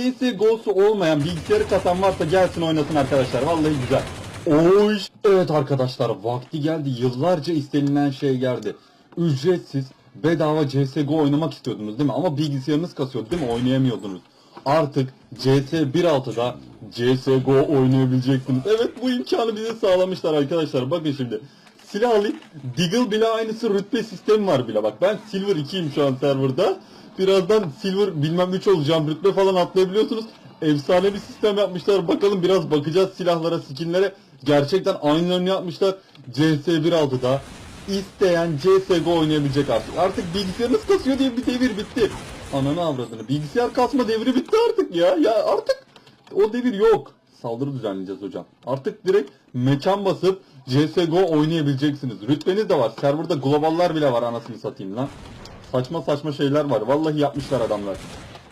CSGO'su olmayan bilgisayarı kasan varsa gelsin oynasın arkadaşlar. Vallahi güzel. Oy. Evet arkadaşlar vakti geldi. Yıllarca istenilen şey geldi. Ücretsiz bedava CSGO oynamak istiyordunuz değil mi? Ama bilgisayarınız kasıyordu değil mi? Oynayamıyordunuz. Artık CS 1.6'da CSGO oynayabileceksiniz. Evet bu imkanı bize sağlamışlar arkadaşlar. Bakın şimdi. Silah alayım. Deagle bile aynısı rütbe sistemi var bile. Bak ben Silver 2'yim şu an serverda. Birazdan Silver bilmem 3 olacağım. Rütbe falan atlayabiliyorsunuz. Efsane bir sistem yapmışlar. Bakalım biraz bakacağız silahlara, skinlere. Gerçekten aynılarını yapmışlar. CS 1.6'da isteyen CSGO oynayabilecek artık. Artık bilgisayarınız kasıyor diye bir devir bitti. Ananı avradını. Bilgisayar kasma devri bitti artık ya. Ya artık o devir yok. Saldırı düzenleyeceğiz hocam. Artık direkt mekan basıp CSGO oynayabileceksiniz. Rütbeniz de var. Serverda globallar bile var anasını satayım lan. Saçma saçma şeyler var. Vallahi yapmışlar adamlar.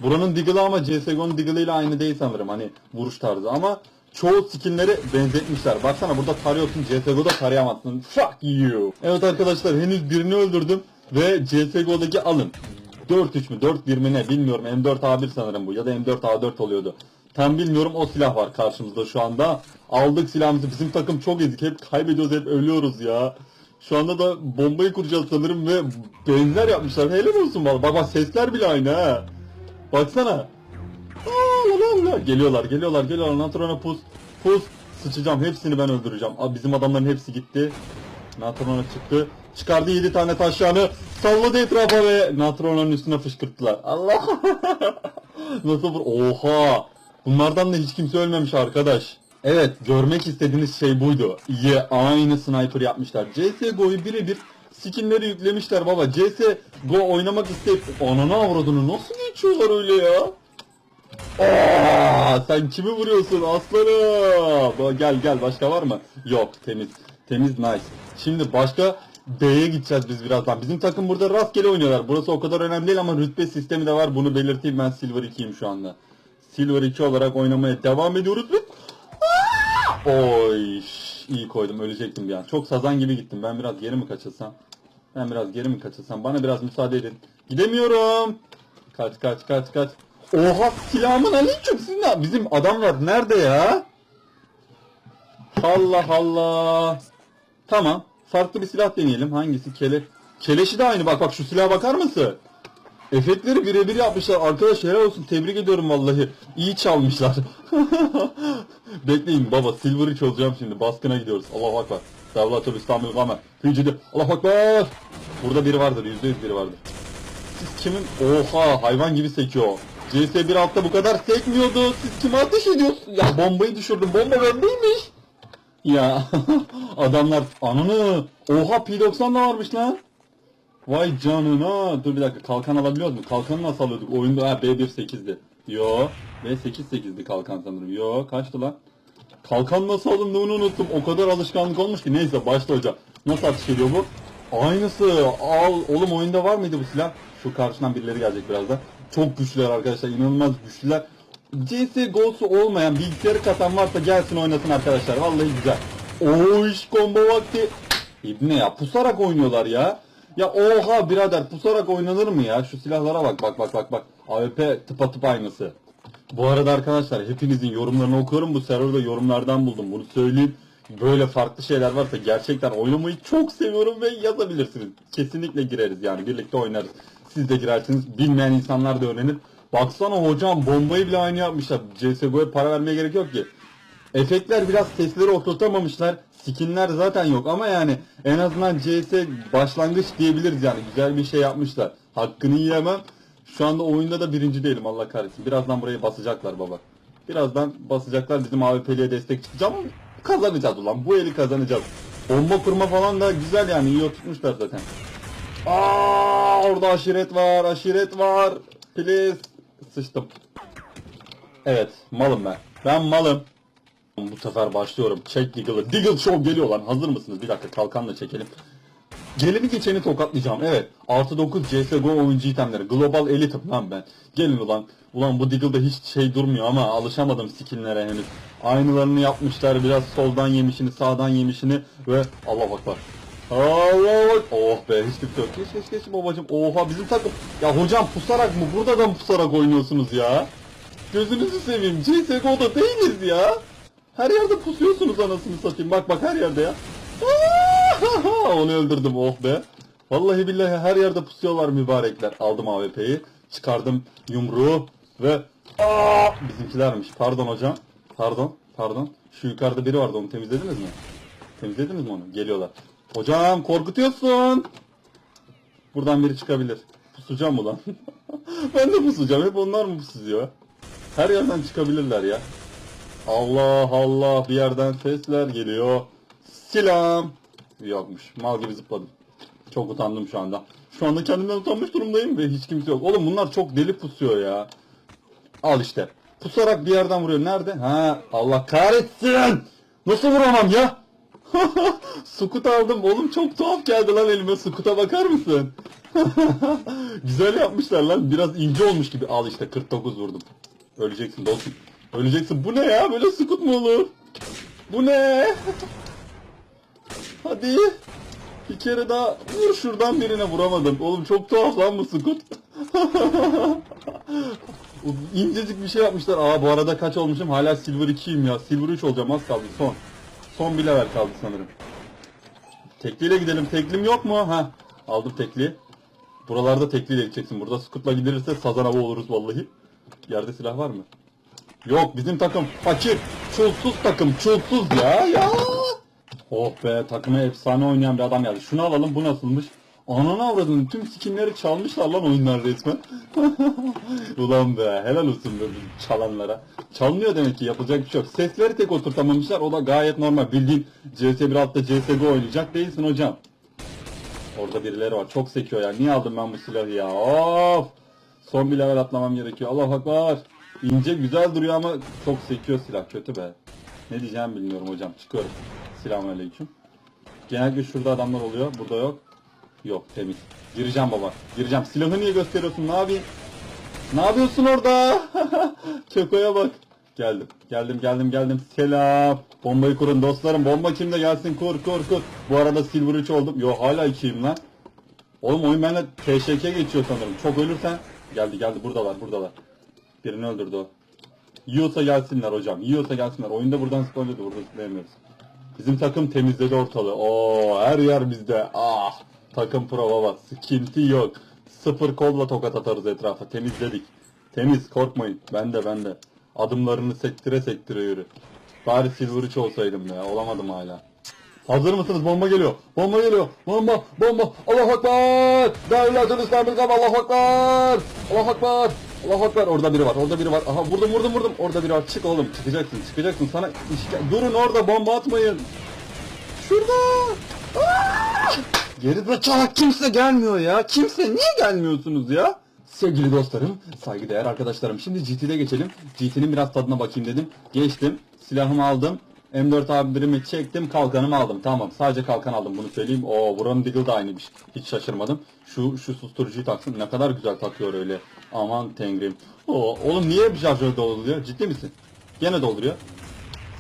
Buranın Diggle'ı ama CSGO'nun Diggle'ı ile aynı değil sanırım. Hani vuruş tarzı ama çoğu skinleri benzetmişler. Baksana burada tarıyorsun CSGO'da tarayamazsın. Fuck you. Evet arkadaşlar henüz birini öldürdüm. Ve CSGO'daki alın. 4-3 mü 4-1 mi ne bilmiyorum. M4A1 sanırım bu ya da M4A4 oluyordu. Tam bilmiyorum o silah var karşımızda şu anda. Aldık silahımızı. Bizim takım çok ezik. Hep kaybediyoruz hep ölüyoruz ya. Şu anda da bombayı kuracağız sanırım ve benzer yapmışlar. Helal olsun valla. Bak bak sesler bile aynı ha. Baksana. Aa, la, la, la. Geliyorlar geliyorlar geliyorlar. Natron'a pus. Pus. Sıçacağım. Hepsini ben öldüreceğim. Abi bizim adamların hepsi gitti. Natron'a çıktı. Çıkardı 7 tane taşlarını. Salladı etrafa ve Natron'un üstüne fışkırttılar. Allah. Nasıl vur? Oha. Bunlardan da hiç kimse ölmemiş arkadaş. Evet görmek istediğiniz şey buydu. İyi aynı sniper yapmışlar. CSGO'yu birebir skinleri yüklemişler baba. CSGO oynamak isteyip ananı avradını nasıl geçiyorlar öyle ya? Aa, sen kimi vuruyorsun aslanım? Gel gel başka var mı? Yok temiz. Temiz nice. Şimdi başka B'ye gideceğiz biz birazdan. Bizim takım burada rastgele oynuyorlar. Burası o kadar önemli değil ama rütbe sistemi de var. Bunu belirteyim ben Silver 2'yim şu anda. Silver 2 olarak oynamaya devam ediyoruz ve! Oy iyi koydum ölecektim bir an. Çok sazan gibi gittim. Ben biraz geri mi kaçılsam? Ben biraz geri mi kaçılsam? Bana biraz müsaade edin. Gidemiyorum. Kaç kaç kaç kaç. Oha silahımın aleyküm siz ne? Bizim adamlar nerede ya? Allah Allah. Tamam. Farklı bir silah deneyelim. Hangisi? Kele. Keleşi de aynı. Bak bak şu silaha bakar mısın? Efektleri birebir yapmışlar. Arkadaş helal olsun. Tebrik ediyorum vallahi. İyi çalmışlar. Bekleyin baba. Silver 3 olacağım şimdi. Baskına gidiyoruz. Allah akbar. Davlatül İslamül Gamer. Hücrede. Allah akbar. Burada biri vardır. %100 biri vardır. Siz kimin? Oha hayvan gibi sekiyor. CS 1.6'da bu kadar sekmiyordu. Siz kime ateş ediyorsunuz? Ya bombayı düşürdüm. Bomba bendeymiş. Ya adamlar ananı. Oha P90 da varmış lan. Vay canına. Dur bir dakika kalkan alabiliyor mu? Kalkanı nasıl alıyorduk? Oyunda ha B1.8'di. Yo. B8.8'di kalkan sanırım. Yo kaçtı lan? Kalkan nasıl alındığını unuttum. O kadar alışkanlık olmuş ki. Neyse başla hocam. Nasıl atış ediyor bu? Aynısı. Al. Oğlum oyunda var mıydı bu silah? Şu karşıdan birileri gelecek birazdan. Çok güçlüler arkadaşlar. inanılmaz güçlüler. CSGO'su olmayan bilgisayarı katan varsa gelsin oynasın arkadaşlar. Vallahi güzel. Oy combo vakti. İbne ya pusarak oynuyorlar ya. Ya oha birader pusarak oynanır mı ya? Şu silahlara bak bak bak bak bak. AWP tıpatıp aynısı. Bu arada arkadaşlar hepinizin yorumlarını okuyorum. Bu serverda yorumlardan buldum. Bunu söyleyeyim. Böyle farklı şeyler varsa gerçekten oynamayı çok seviyorum ve yazabilirsiniz. Kesinlikle gireriz yani birlikte oynarız. Siz de girersiniz. Bilmeyen insanlar da öğrenir. Baksana hocam bombayı bile aynı yapmışlar. CSGO'ya para vermeye gerek yok ki. Efektler biraz sesleri oturtamamışlar. Skinler zaten yok ama yani en azından CS başlangıç diyebiliriz yani. Güzel bir şey yapmışlar. Hakkını yiyemem. Şu anda oyunda da birinci değilim Allah kahretsin. Birazdan burayı basacaklar baba. Birazdan basacaklar bizim AWP'liye destek çıkacağım ama kazanacağız ulan. Bu eli kazanacağız. Bomba kurma falan da güzel yani iyi oturtmuşlar zaten. Aa orada aşiret var, aşiret var. Please. Sıçtım. Evet, malım ben. Ben malım. Bu sefer başlıyorum. Çek Deagle'ı. Deagle Show geliyor lan. Hazır mısınız? Bir dakika kalkanla çekelim. Geleni geçeni tokatlayacağım. Evet. Artı 9 CSGO oyuncu itemleri. Global Elite'ım lan ben. Gelin ulan. Ulan bu Deagle'da hiç şey durmuyor ama alışamadım skinlere henüz. Aynılarını yapmışlar. Biraz soldan yemişini, sağdan yemişini ve Allah bak bak. Allah bak. Oh be hiç kimse yok. Geç geç geç babacım. Oha bizim takım. Ya hocam pusarak mı? Burada da mı pusarak oynuyorsunuz ya? Gözünüzü seveyim. CSGO'da değiliz ya. Her yerde pusuyorsunuz anasını satayım. Bak bak her yerde ya. Onu öldürdüm oh be. Vallahi billahi her yerde pusuyorlar mübarekler. Aldım AWP'yi. Çıkardım yumruğu ve Aa, bizimkilermiş. Pardon hocam. Pardon. Pardon. Şu yukarıda biri vardı onu temizlediniz mi? Temizlediniz mi onu? Geliyorlar. Hocam korkutuyorsun. Buradan biri çıkabilir. Pusacağım mı lan? ben de pusacağım. Hep onlar mı pusuyor? Her yerden çıkabilirler ya. Allah Allah bir yerden sesler geliyor. Silam. Yokmuş. Mal gibi zıpladım. Çok utandım şu anda. Şu anda kendimden utanmış durumdayım ve hiç kimse yok. Oğlum bunlar çok deli pusuyor ya. Al işte. Pusarak bir yerden vuruyor. Nerede? Ha Allah kahretsin. Nasıl vuramam ya? Sukut aldım. Oğlum çok tuhaf geldi lan elime. Sukuta bakar mısın? Güzel yapmışlar lan. Biraz ince olmuş gibi. Al işte 49 vurdum. Öleceksin dostum. Öleceksin. Bu ne ya? Böyle sukut mu olur? Bu ne? Hadi. Bir kere daha vur şuradan birine vuramadım. Oğlum çok tuhaf lan bu sukut. İncecik bir şey yapmışlar. Aa bu arada kaç olmuşum? Hala Silver 2'yim ya. Silver 3 olacağım az kaldı son. Son bir level kaldı sanırım. Tekliyle gidelim. Teklim yok mu? Ha. Aldım tekli. Buralarda tekliyle gideceksin. Burada Scoot'la gidilirse sazan hava oluruz vallahi. Yerde silah var mı? Yok bizim takım fakir. Çulsuz takım. Çulsuz ya ya. Oh be takıma efsane oynayan bir adam geldi. Şunu alalım bu nasılmış? Ananı avradın tüm skinleri çalmışlar lan oyunlar resmen. Ulan be helal olsun bu çalanlara. Çalınıyor demek ki yapacak bir şey yok. Sesleri tek oturtamamışlar o da gayet normal. Bildiğin CS 1.6'da CSGO oynayacak değilsin hocam. Orada birileri var çok sekiyor ya. Niye aldım ben bu silahı ya? Of! Son bir level atlamam gerekiyor. Allah akbar. İnce güzel duruyor ama çok sekiyor silah kötü be. Ne diyeceğimi bilmiyorum hocam. Çıkıyorum. Selamünaleyküm. Genellikle şurada adamlar oluyor. Burada yok. Yok temiz. Gireceğim baba. Gireceğim. Silahı niye gösteriyorsun? Ne yapayım? Ne yapıyorsun orada? Keko'ya bak. Geldim. Geldim geldim geldim. Selam. Bombayı kurun dostlarım. Bomba kimde gelsin kur kur kur. Bu arada Silver 3 oldum. Yo hala 2'yim lan. Oğlum oyun benimle TŞK geçiyor sanırım. Çok ölürsen. Geldi geldi buradalar buradalar. Birini öldürdü o. Yiyorsa gelsinler hocam. Yiyorsa gelsinler. Oyunda buradan spoiler'dı. Burada zıplayamıyoruz. Bizim takım temizledi ortalığı. Oo her yer bizde. Ah takım pro baba. Sıkıntı yok. Sıfır kolla tokat atarız etrafa. Temizledik. Temiz korkmayın. Ben de ben de. Adımlarını sektire sektire yürü. Bari Silver 3 olsaydım ya. Olamadım hala. Hazır mısınız? Bomba geliyor. Bomba geliyor. Bomba, bomba. Allahu Ekber. Devletin İslam'ın kam. Allahu Ekber. Allahu Ekber. Allahu Ekber. Orada biri var. Orada biri var. Aha vurdum vurdum vurdum. Orada biri var. Çık oğlum. Çıkacaksın. Çıkacaksın. Sana işke... Durun orada bomba atmayın. Şurada. Geri zekalı kimse gelmiyor ya. Kimse niye gelmiyorsunuz ya? Sevgili dostlarım, saygıdeğer arkadaşlarım. Şimdi GT'de geçelim. GT'nin biraz tadına bakayım dedim. Geçtim. Silahımı aldım. M4 A1'imi çektim. Kalkanımı aldım. Tamam. Sadece kalkan aldım. Bunu söyleyeyim. Oo, buranın Deagle da aynıymış. Hiç şaşırmadım. Şu şu susturucuyu taksın. Ne kadar güzel takıyor öyle. Aman tengrim. Oo, oğlum niye bir şarjör dolduruyor? Ciddi misin? Gene dolduruyor.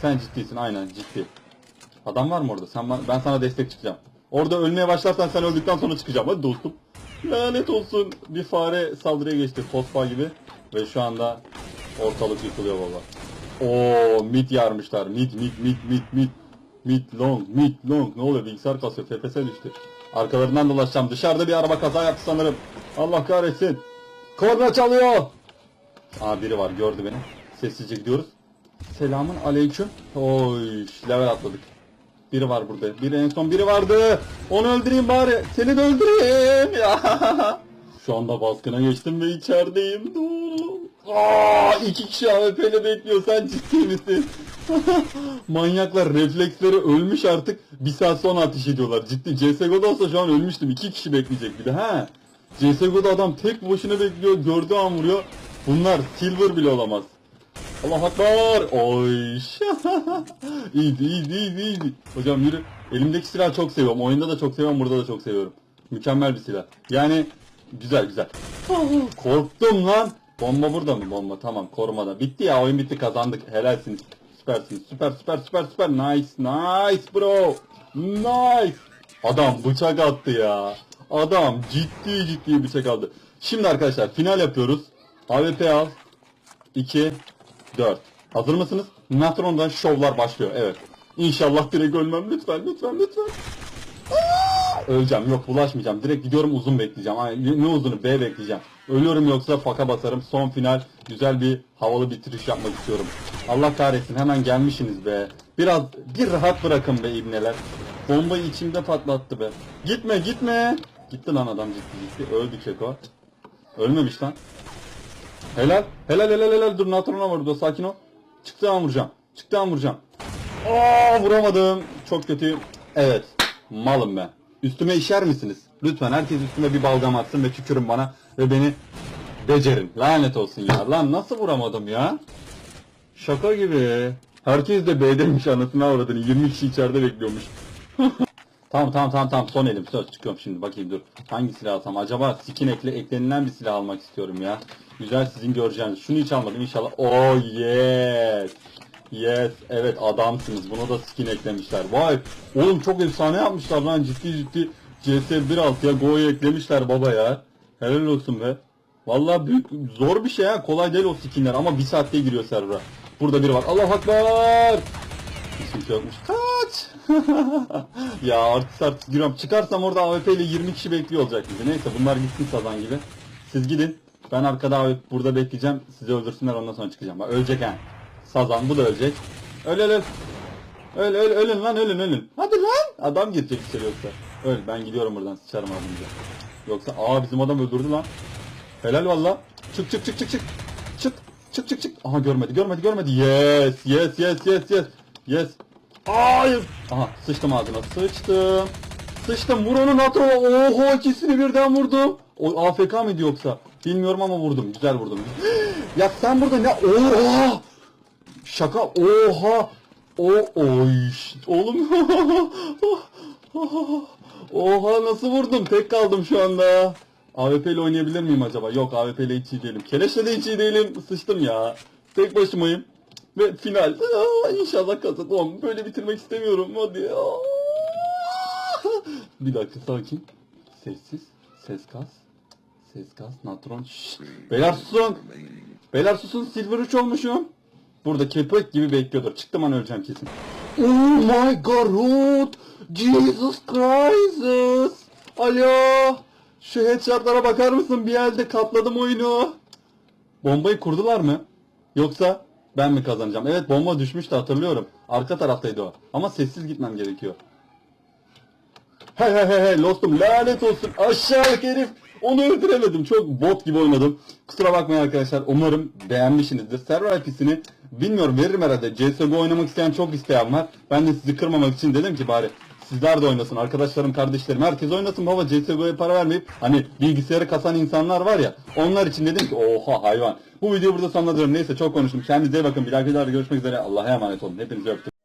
Sen ciddisin. Aynen ciddi. Adam var mı orada? Sen ben sana destek çıkacağım. Orada ölmeye başlarsan sen öldükten sonra çıkacağım. Hadi dostum. Lanet olsun. Bir fare saldırıya geçti. Tospa gibi. Ve şu anda ortalık yıkılıyor baba. Oo mid yarmışlar. Mid mid mid mid mid. Mid long mid long. Ne oluyor bilgisayar kasıyor. FPS düştü. Arkalarından dolaşacağım. Dışarıda bir araba kaza yaptı sanırım. Allah kahretsin. Korna çalıyor. Aa biri var gördü beni. Sessizce gidiyoruz. Selamun aleyküm. Oy level atladık. Biri var burada. Biri en son biri vardı. Onu öldüreyim bari. Seni de öldüreyim ya. Şu anda baskına geçtim ve içerideyim. Aa, iki kişi AWP'yle bekliyor. Sen ciddi misin? Manyaklar refleksleri ölmüş artık. Bir saat sonra ateş ediyorlar. Ciddi. CSGO'da olsa şu an ölmüştüm. İki kişi bekleyecek bir de. Ha. CSGO'da adam tek başına bekliyor. Gördüğü an vuruyor. Bunlar silver bile olamaz. Allah akbar. Oy. iyiydi iyiydi iyiydi iyiydi. Hocam yürü. Elimdeki silahı çok seviyorum. Oyunda da çok seviyorum. Burada da çok seviyorum. Mükemmel bir silah. Yani güzel güzel. Korktum lan. Bomba burada mı? Bomba tamam korumada. Bitti ya oyun bitti kazandık. Helalsiniz. Süpersiniz. Süper süper süper süper. Nice nice bro. Nice. Adam bıçak attı ya. Adam ciddi ciddi bıçak aldı. Şimdi arkadaşlar final yapıyoruz. AWP al. 2, 4. Hazır mısınız? Natron'dan şovlar başlıyor. Evet. İnşallah direkt ölmem. Lütfen, lütfen, lütfen. Aa! Öleceğim. Yok bulaşmayacağım. Direkt gidiyorum uzun bekleyeceğim. Ne uzunu? B bekleyeceğim. Ölüyorum yoksa faka basarım. Son final güzel bir havalı bitiriş yapmak istiyorum. Allah kahretsin hemen gelmişsiniz be. Biraz bir rahat bırakın be ibneler. Bombayı içimde patlattı be. Gitme gitme. Gitti lan adam ciddi ciddi. Öldü Keko. Ölmemiş lan. Helal. Helal helal helal. Dur Natron'a vurdu. Sakin ol. Çıktı an vuracağım. Çıktı an vuracağım. Aa vuramadım. Çok kötü. Evet. Malım ben. Üstüme işer misiniz? Lütfen herkes üstüme bir balgam atsın ve tükürün bana ve beni becerin. Lanet olsun ya. Lan nasıl vuramadım ya? Şaka gibi. Herkes de B'deymiş anasını avradını. 20 kişi içeride bekliyormuş. tamam tamam tamam tamam son elim söz çıkıyorum şimdi bakayım dur. Hangi silah alsam? Acaba skin ekle eklenilen bir silah almak istiyorum ya. Güzel sizin göreceğiniz. Şunu hiç almadım inşallah. Oh yes. Yes evet adamsınız. Buna da skin eklemişler. Vay oğlum çok efsane yapmışlar lan ciddi ciddi. CS 1.6'ya Go'yu eklemişler baba ya. Helal olsun be. Vallahi büyük zor bir şey ha. Kolay değil o skinler ama bir saatte giriyor server'a. Burada biri var. Allah akbar. Hiç kimse yokmuş. Kaç. ya artist artist giriyorum. Çıkarsam orada AWP ile 20 kişi bekliyor olacak bizi. Neyse bunlar gitsin sazan gibi. Siz gidin. Ben arkada AWP burada bekleyeceğim. Sizi öldürsünler ondan sonra çıkacağım. Bak ölecek ha. Sazan bu da ölecek. Öl öl öl. Öl öl ölün lan ölün ölün. Hadi lan. Adam girecek içeri yoksa. Öl ben gidiyorum buradan sıçarım ağzınıza. Yoksa aa bizim adam öldürdü lan. Helal valla. Çık çık çık çık çık. Çık çık çık çık. Aha görmedi görmedi görmedi. Yes yes yes yes yes. Yes. Hayır. Aha sıçtım ağzına sıçtım. Sıçtım vur onu NATO. Oho ikisini birden vurdum. O AFK mıydı yoksa? Bilmiyorum ama vurdum. Güzel vurdum. ya sen burada ne? Oha. Şaka. Oha. O oy. Oğlum. Oha nasıl vurdum? Tek kaldım şu anda. AWP ile oynayabilir miyim acaba? Yok AWP ile hiç iyi değilim. Keleşle de hiç iyi değilim. Sıçtım ya. Tek başımayım. Ve final. Aa, inşallah kazanırım. Böyle bitirmek istemiyorum. Hadi. Aa. Bir dakika sakin. Sessiz. Ses kas. Ses kas. Natron. Şşş. Beyler susun. Beyler susun. Silver 3 olmuşum. Burada kepek gibi bekliyordur. Çıktım an öleceğim kesin. Oh my god. Jesus Christ. Alo. Şu headshotlara bakar mısın? Bir elde katladım oyunu. Bombayı kurdular mı? Yoksa ben mi kazanacağım? Evet bomba düşmüştü hatırlıyorum. Arka taraftaydı o. Ama sessiz gitmem gerekiyor. Hey hey hey hey dostum lanet olsun aşağılık herif. Onu öldüremedim. Çok bot gibi oynadım. Kusura bakmayın arkadaşlar. Umarım beğenmişsinizdir. Server IP'sini bilmiyorum veririm herhalde. CSGO oynamak isteyen çok isteyen var. Ben de sizi kırmamak için dedim ki bari sizler de oynasın. Arkadaşlarım, kardeşlerim herkes oynasın baba. CSGO'ya para vermeyip hani bilgisayarı kasan insanlar var ya. Onlar için dedim ki oha hayvan. Bu videoyu burada sonlandırıyorum. Neyse çok konuştum. Kendinize iyi bakın. Bir dahaki videoda görüşmek üzere. Allah'a emanet olun. Hepinizi öptüm.